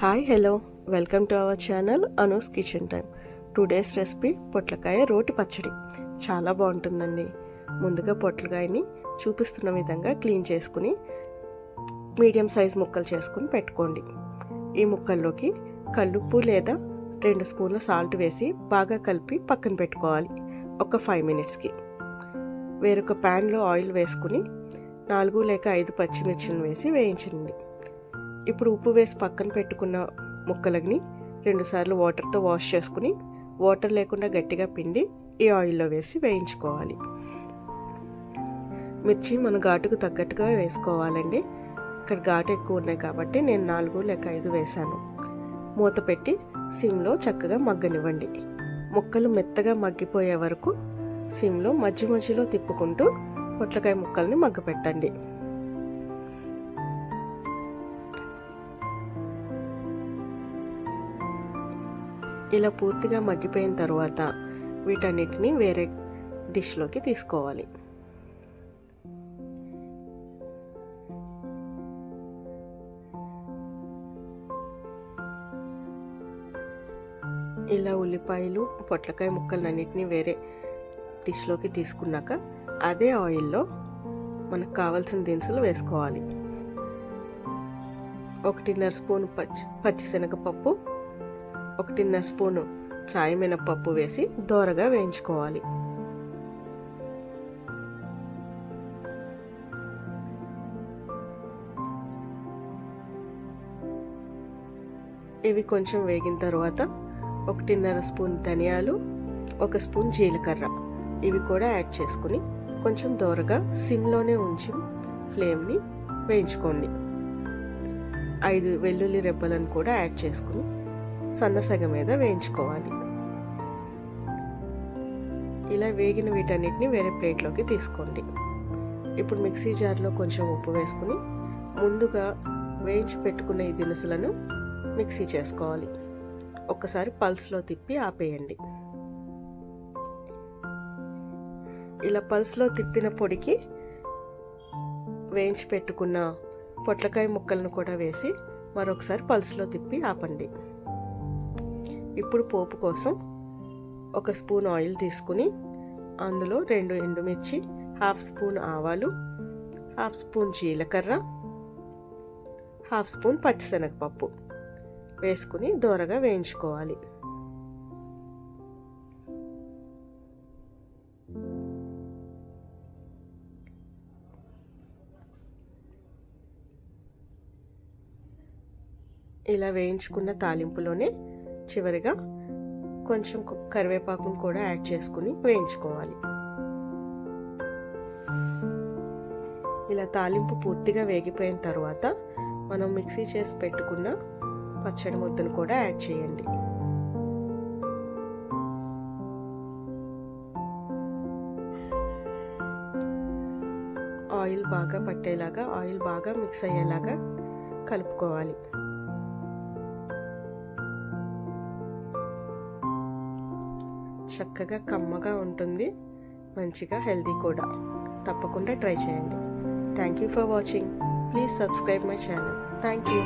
Hi hello welcome to our channel Anu's kitchen time today's recipe పొట్లకాయ రోటి పచ్చడి. చాలా బాగుంటుందండి. ముందుగా పొట్లకాయని చూపిస్తున్న విధంగా క్లీన్ చేసుకుని మీడియం సైజ్ ముక్కలు చేసుకుని పెట్టుకోండి. ఈ ముక్కల్లోకి కల్లుప్పు లేదా రెండు స్పూన్ల సాల్ట్ వేసి బాగా కలిపి పక్కన పెట్టుకోవాలి. ఒక ఫైవ్ మినిట్స్కి వేరొక ప్యాన్లో ఆయిల్ వేసుకుని నాలుగు లేక ఐదు పచ్చిమిర్చిని వేసి వేయించండి. ఇప్పుడు ఉప్పు వేసి పక్కన పెట్టుకున్న ముక్కలని రెండుసార్లు వాటర్తో వాష్ చేసుకుని వాటర్ లేకుండా గట్టిగా పిండి ఈ ఆయిల్లో వేసి వేయించుకోవాలి. మిర్చి మన ఘాటుకు తగ్గట్టుగా వేసుకోవాలండి. ఇక్కడ ఘాటు ఎక్కువ ఉన్నాయి కాబట్టి నేను నాలుగు లేక ఐదు వేశాను. మూత పెట్టి సిమ్లో చక్కగా మగ్గనివ్వండి. ముక్కలు మెత్తగా మగ్గిపోయే వరకు సిమ్లో మధ్య మధ్యలో తిప్పుకుంటూ పొట్లకాయ ముక్కల్ని మగ్గపెట్టండి. ఇలా పూర్తిగా మగ్గిపోయిన తర్వాత వీటన్నిటిని వేరే డిష్లోకి తీసుకోవాలి. ఇలా ఉల్లిపాయలు పొట్లకాయ ముక్కలన్నిటిని వేరే డిష్లోకి తీసుకున్నాక అదే ఆయిల్లో మనకు కావాల్సిన దినుసులు వేసుకోవాలి. ఒకటిన్నర స్పూన్ పచ్చి పచ్చిశనగపప్పు ఒకటిన్నర స్పూను చాయ్ మినప్పప్పు వేసి దోరగా వేయించుకోవాలి. ఇవి కొంచెం వేగిన తర్వాత ఒకటిన్నర స్పూన్ ధనియాలు ఒక స్పూన్ జీలకర్ర. ఇవి కూడా యాడ్ చేసుకుని కొంచెం దోరగా సిమ్లోనే ఉంచి ఫ్లేమ్ని వేయించుకోండి. ఐదు వెల్లుల్లి రెబ్బలను కూడా యాడ్ చేసుకుని సన్నసగ మీద వేయించుకోవాలి. ఇలా వేగిన వీటన్నిటిని వేరే ప్లేట్లోకి తీసుకోండి. ఇప్పుడు మిక్సీ జార్లో కొంచెం ఉప్పు వేసుకుని ముందుగా వేయించి పెట్టుకున్న ఈ దినుసులను మిక్సీ చేసుకోవాలి. ఒక్కసారి పల్స్లో తిప్పి ఆపేయండి. ఇలా పల్స్లో తిప్పిన పొడికి వేయించి పెట్టుకున్న పొట్లకాయ ముక్కలను కూడా వేసి మరొకసారి పల్స్లో తిప్పి ఆపండి. ఇప్పుడు పోపు కోసం ఒక స్పూన్ ఆయిల్ తీసుకుని అందులో రెండు ఎండుమిర్చి హాఫ్ స్పూన్ ఆవాలు హాఫ్ స్పూన్ జీలకర్ర హాఫ్ స్పూన్ పచ్చిశనగపప్పు వేసుకుని దోరగా వేయించుకోవాలి. ఇలా వేయించుకున్న తాలింపులోనే చివరిగా కొంచెం కరివేపాకును కూడా యాడ్ చేసుకుని వేయించుకోవాలి. ఇలా తాలింపు పూర్తిగా వేగిపోయిన తర్వాత మనం మిక్సీ చేసి పెట్టుకున్న పచ్చడి ముద్దను కూడా యాడ్ చేయండి. ఆయిల్ బాగా పట్టేలాగా ఆయిల్ బాగా మిక్స్ అయ్యేలాగా కలుపుకోవాలి. చక్కగా కమ్మగా ఉంటుంది. మంచిగా హెల్దీ కూడా. తప్పకుండా ట్రై చేయండి. Thank you for watching please subscribe my channel thank you